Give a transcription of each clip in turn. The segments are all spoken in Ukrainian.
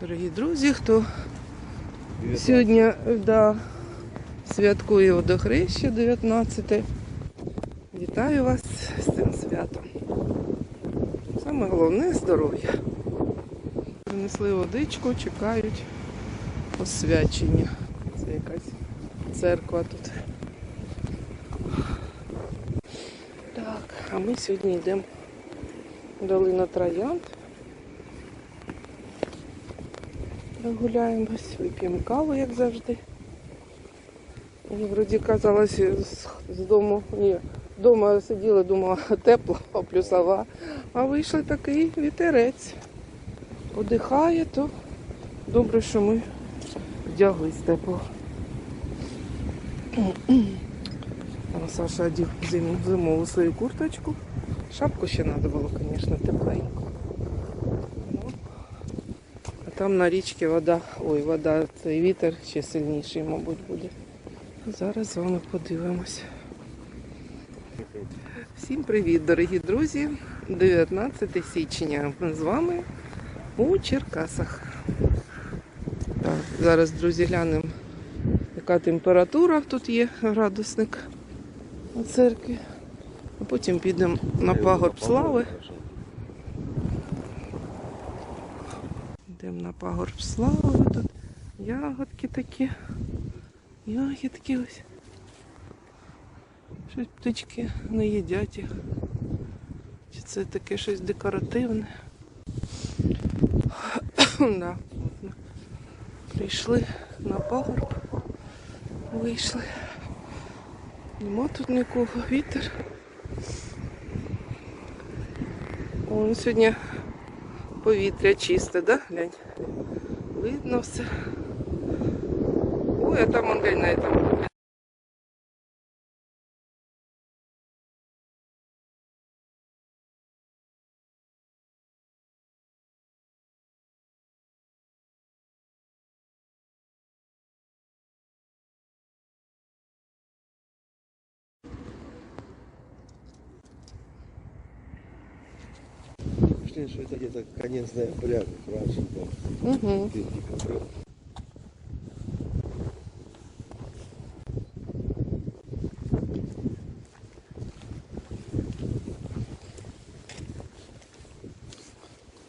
Дорогі друзі, хто сьогодні да, святкує водохреща 19. Вітаю вас з цим святом. Саме головне здоров'я. Принесли водичку, чекають освячення. Це якась церква тут. Так, а ми сьогодні йдемо в долину Троянд. Прогуляємось, вип'ємо каву, як завжди. І вроді казалось з, дому, ні, вдома сиділа, думала, тепло, плюсова, а вийшов такий вітерець. Подихає, то добре, що ми вдяглись тепло. Саша одів зимову свою курточку. Шапку ще треба було, звісно, тепленьку. Там на річці вода, ой, вода, цей вітер ще сильніший, мабуть, буде. Зараз з вами подивимось. Всім привіт, дорогі друзі! 19 січня. Ми з вами у Черкасах. Так, зараз, друзі, глянемо, яка температура тут є, градусник у церкві. А потім підемо на пагорб слави. Йдемо на пагорб слави. Тут ягодки такі. Ягідки ось. Щось птички не їдять їх. Чи це таке щось декоративне? да. Прийшли на пагорб. Вийшли. Нема тут нікого. Вітер. О, сьогодні повітря чисте, да? Глянь. Видно все. Ой, а там он глянь на этом. Впечатление, что это где-то конец ноября, как раньше был. Угу.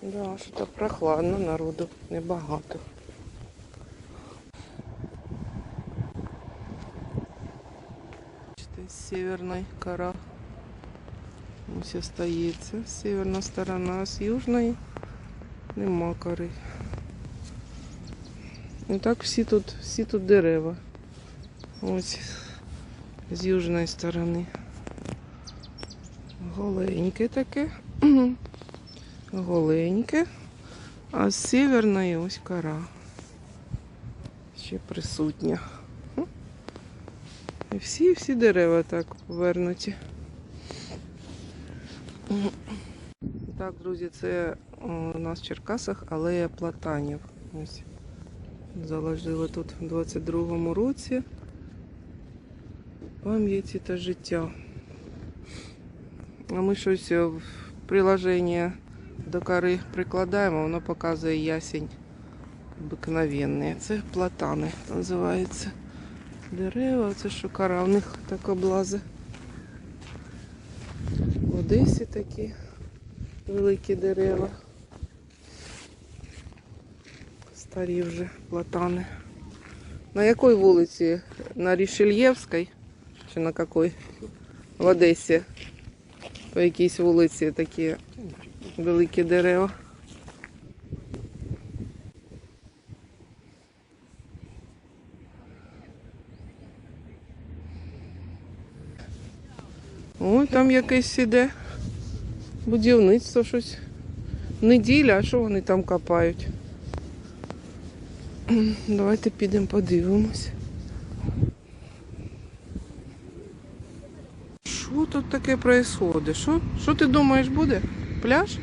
Да, що то прохладно, народу небагато. Северної кора. Ось остається северна сторона, а з южної нема кори. І так всі тут, всі тут дерева. Ось з южної сторони. Голеньке таке. Голеньке. А з северної ось кора. Ще присутня. І всі, всі дерева так повернуті. Так, друзі, це у нас в Черкасах алея платанів. Ось. Заложили тут в 22-му році. Пам'яті та життя. А ми щось е, в приложення до кори прикладаємо, воно показує ясень обикновенний. Це платани називається. Дерева, це що кора, у них так облази. Одесі такі великі дерева. Старі вже платани. На якій вулиці? На Рішельєвській? Чи на якій? В Одесі. По якійсь вулиці такі великі дерева. Ой, там якесь іде будівництво щось. Неділя, а що вони там копають? Давайте підемо подивимось. Що тут таке відбувається? Що? Що ти думаєш буде? Пляж?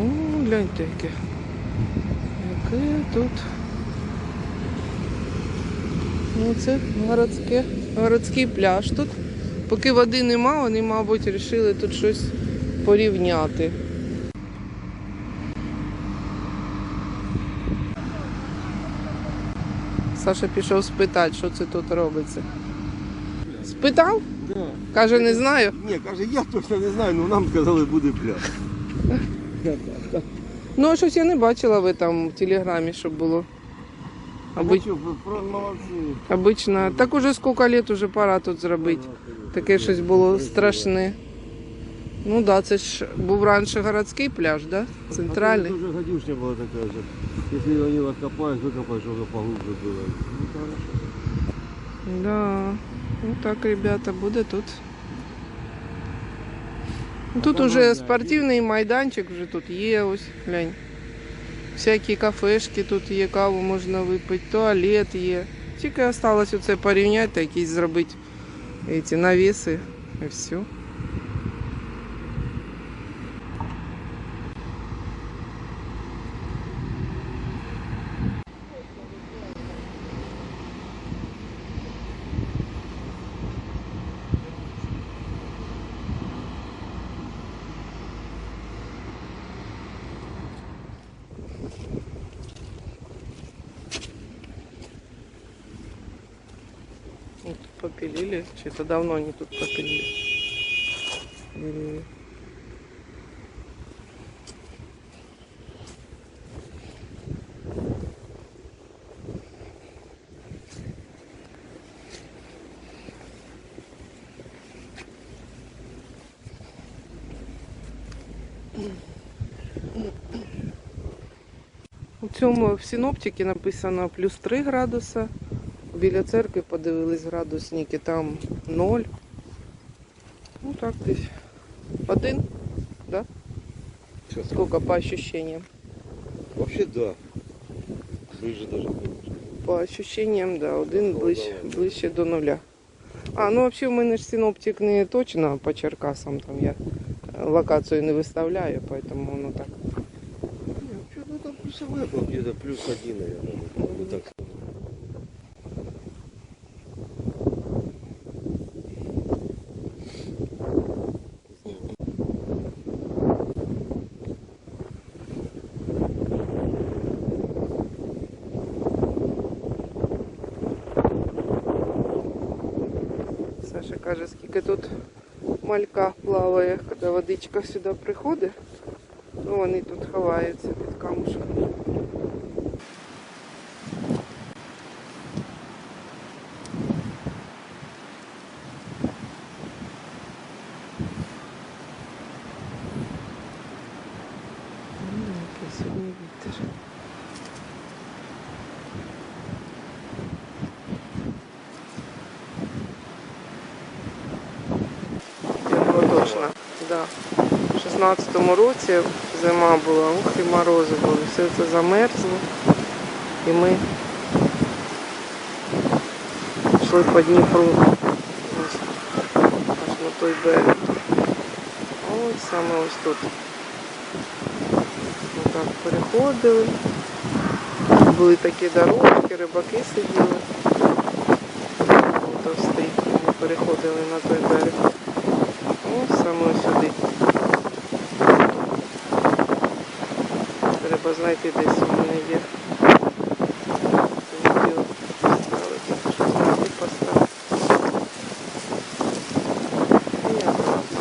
О, гляньте яке. Яке тут. Ну, це городське, городський пляж тут. Поки води нема, вони, мабуть, вирішили тут щось порівняти. Саша пішов спитати, що це тут робиться. Спитав? Да. Каже, не знаю. Ні, каже, я точно не знаю, але нам сказали, буде пляж. Ну, а щось я не бачила ви там в телеграмі, щоб було. Про молодці. Обично. Так уже скільки літ уже пора тут зробити. Таке щось було страшне. Ну да, це ж був раніше городський пляж, да? Центральний. Дуже гадюшня була така же. Якщо вони вас копають, викопають, щоб поглубже було. Ну, хорошо. Да. Ну так, ребята, буде тут. Ну, Тут уже спортивний майданчик вже тут є, ось глянь. Всякі кафешки тут є, каву можна випити, туалет є. Тільки осталось оце порівняти якісь зробити ці навіси і все. Вот тут попилили, что-то давно они тут попилили. У цьому в синоптиці написано плюс 3 градуса. Біля церкви подивились градусники, там 0. Ну так десь. Один, да? Що, Сколько по ощущениям? Вообще да. Ближе даже. По ощущениям, да, один ближче, ближче до нуля. А, ну взагалі в мене ж синоптик не точно по Черкасам, там я е, локацію не виставляю, поэтому воно так. Не, вообще, ну там плюсовая была где-то плюс один, наверное. Ну так. Саша каже, скільки тут малька плаває, коли водичка сюди приходить, то вони тут ховаються під камушком. Ну, який сьогодні вітер. Було точно. Да. У 16-му році зима була, ух і морози були, все це замерзло. І ми йшли по Дніпру. Аж на той берег. Ось саме ось тут. Ми так переходили. Були такі дорожки, рибаки сиділи. Ми переходили на той берег. Ось саме сюди. Треба знайти десь у мене є. Це відео ставити, щоб знайти поставити. І я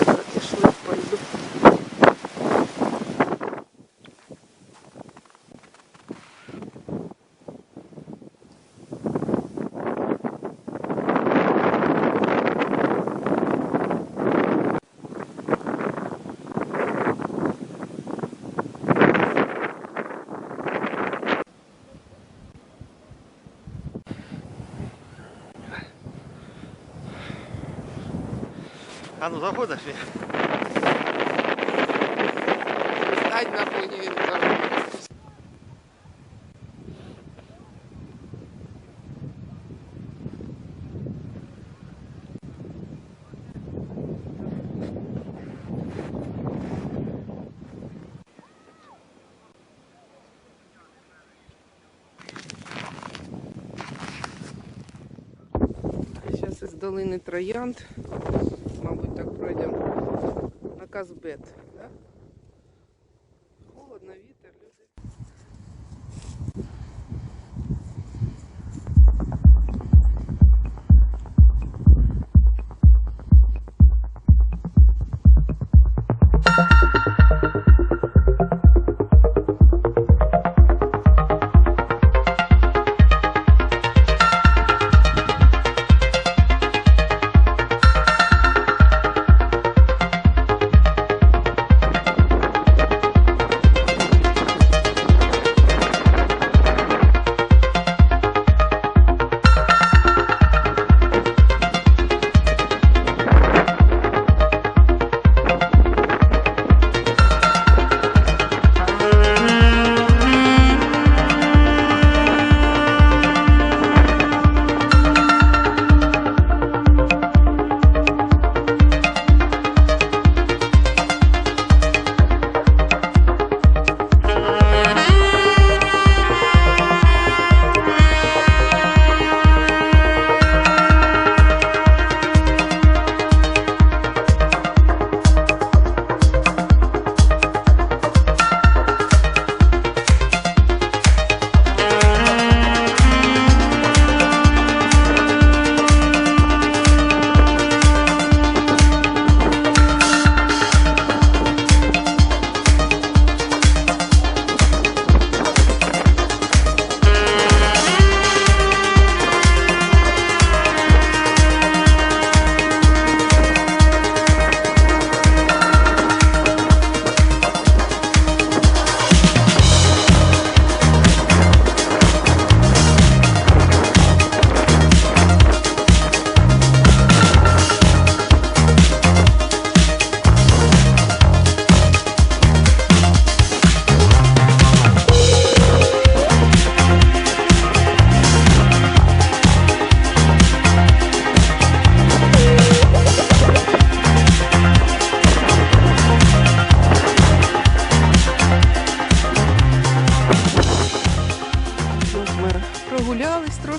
так пішли, пойду. А ну заходиш? Стать на фоні. Зараз із долини Троянд, мабуть, так пройдемо на Казбет.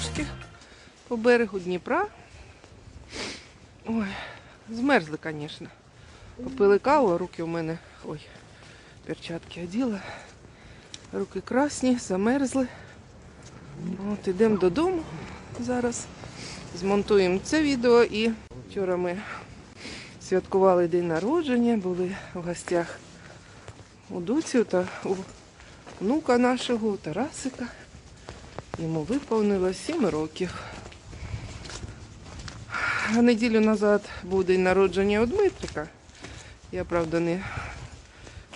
Трошки по берегу Дніпра. Ой, змерзли, звісно. Попили каву, руки у мене. Ой, перчатки оділа. Руки красні, замерзли. От ідемо додому зараз. Змонтуємо це відео і вчора ми святкували день народження, були в гостях у Дуцю та у внука нашого, у Тарасика. Йому виповнилось 7 років. Неділю назад був день народження у Дмитрика. Я, правда, не,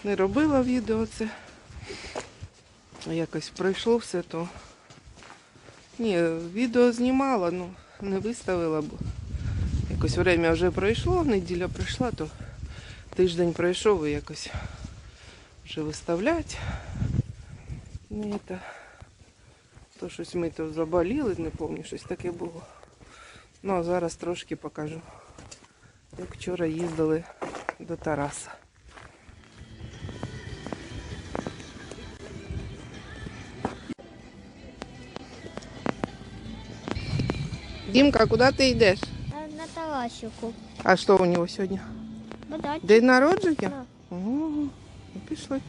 не робила відео це. Якось пройшло все то. Ні, відео знімала, ну не виставила, бо якось время вже пройшло, неділя пройшла, то тиждень пройшов і якось вже виставлять. Ну, це, то щось ми то заболіли, не пам'ятаю, щось таке було. Ну а зараз трошки покажу. Як вчора їздили до Тараса. Дімка, куди ти йдеш? Е, На Тарасику. А що у нього сьогодні? День народження? Да. Ну пішли.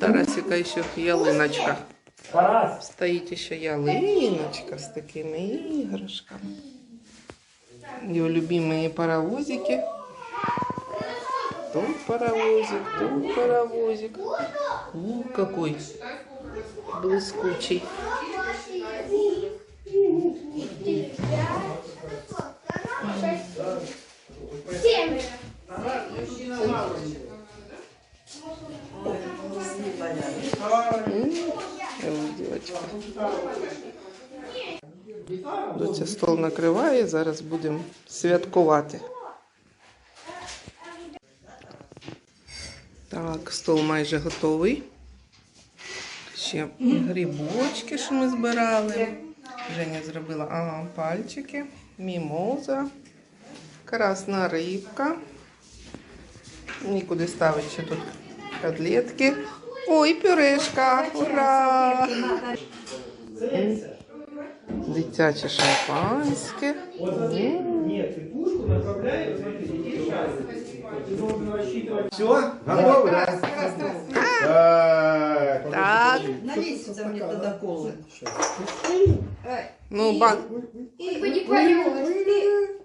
Тарасика еще ялиночка. Стоит еще ялиночка с такими игрушками. Его любимые паровозики. Тут паровозик, тут паровозик. У, какой блескучий. Доця стол накриває, зараз будемо святкувати. Так, стол майже готовий. Ще грибочки, що ми збирали. Женя зробила ага, пальчики, мімоза, красна рибка. Нікуди ставить ще тут котлетки. Ой, пюрешка, ура! Дитяче шампанське. Все, готовы, да? Так. так. Мне тогда колы. Ну, бан. И, и, и,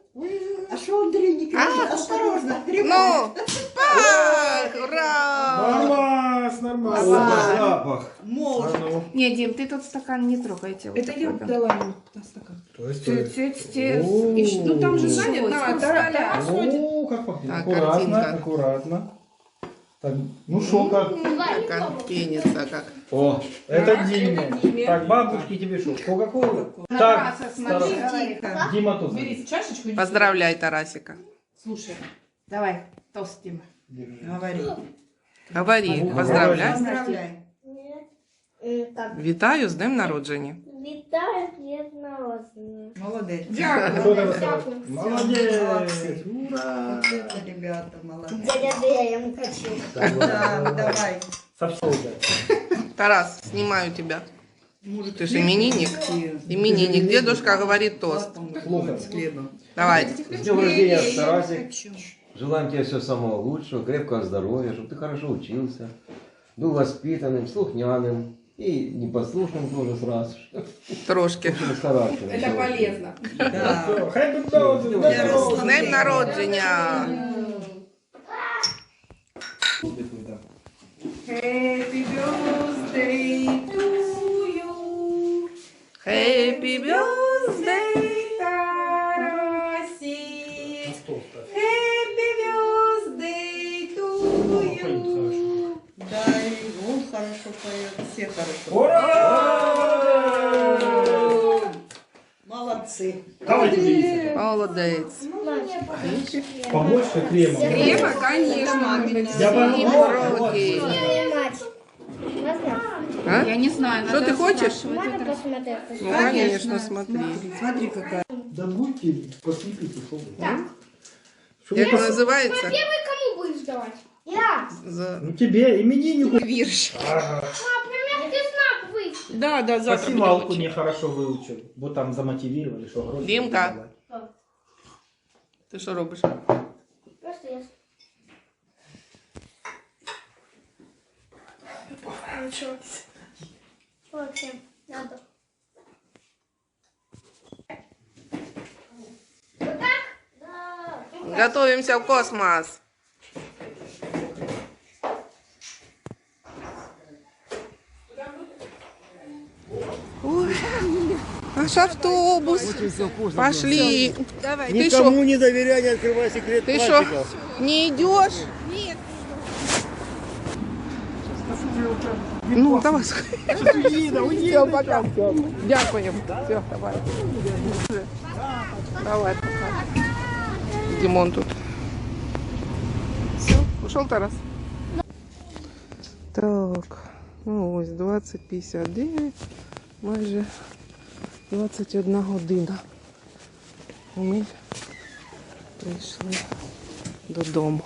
а что Андрей Николаевич? Осторожно, Ну, бах! Ура! Нормас, нормас. О, запах. А ну. Не, Дим, ты тот стакан не трогайте. Вот Это такой, я да. дала ему на стакан. То есть, теть, теть. О. И ш- Ну там же свой, да, да. О, как пахнет. Так, аккуратно, картинка. аккуратно. Так, ну шо, как? Как пенится, как. О, это Диме. Так, бабушки тебе что, Кока-Колу? Так. Тихо. Дима тут. Бери чашечку. Поздравляй, Тарасика. Слушай, давай, тост, Дима. Говори. Говори, Ну, поздравляй. Вітаю з днем народження. Вітаю дід народження. Молодец. Кто там сказал? Молодец. Молодцы. Ура. Вот это ребята, молодцы. Дядя Дрем хочу. Да, давай. Совсем. Тарас, снимаю тебя. Ты же именинник. Именинник. Дедушка говорит тост. Слухай. С хлебом. Давай. С днем рождения, Тарасик. Желаем тебе всего самого лучшего, крепкого здоровья, чтобы ты хорошо учился, был воспитанным, слухняным, И непослушным тоже сразу. Трошки. С характером. Это полезно. Да. Birthday, Для здорово. З днем народження! Happy birthday to you. Happy birthday! хорошо поет, все хорошо. Ура! Молодцы. Давай тебе есть. Молодець. Побольше крема. Крема, конечно. Я Сім пойму. років. Мать, можно? А? Я не знаю. Що ти хочеш? Можно посмотреть? Ну, конечно, смотри. Смотри, какая. Да будьте, посыпите, что вы. Як називається? Первый кому будешь давать? Я. За... Ну тебе, имениннику. Вірш. А, примерный знак вы. Да, да, завтра Посівалку нехорошо вивчив, бо там замотивували, що гроші. Дімка. давати. Ти що робиш? Просто я. Ничего. Вообще, надо. Вот так? Да. Готовимося в космос. Наш автобус. Пошли. Ты Никому не доверяй, не открывай секрет ты что, не идешь? Ну, давай. Все, пока. Дякуємо. Все, давай. Давай, пока. Димон тут. Все, ушел Тарас? Так, ну ось 20.59, майже 21 година. Ми прийшли додому.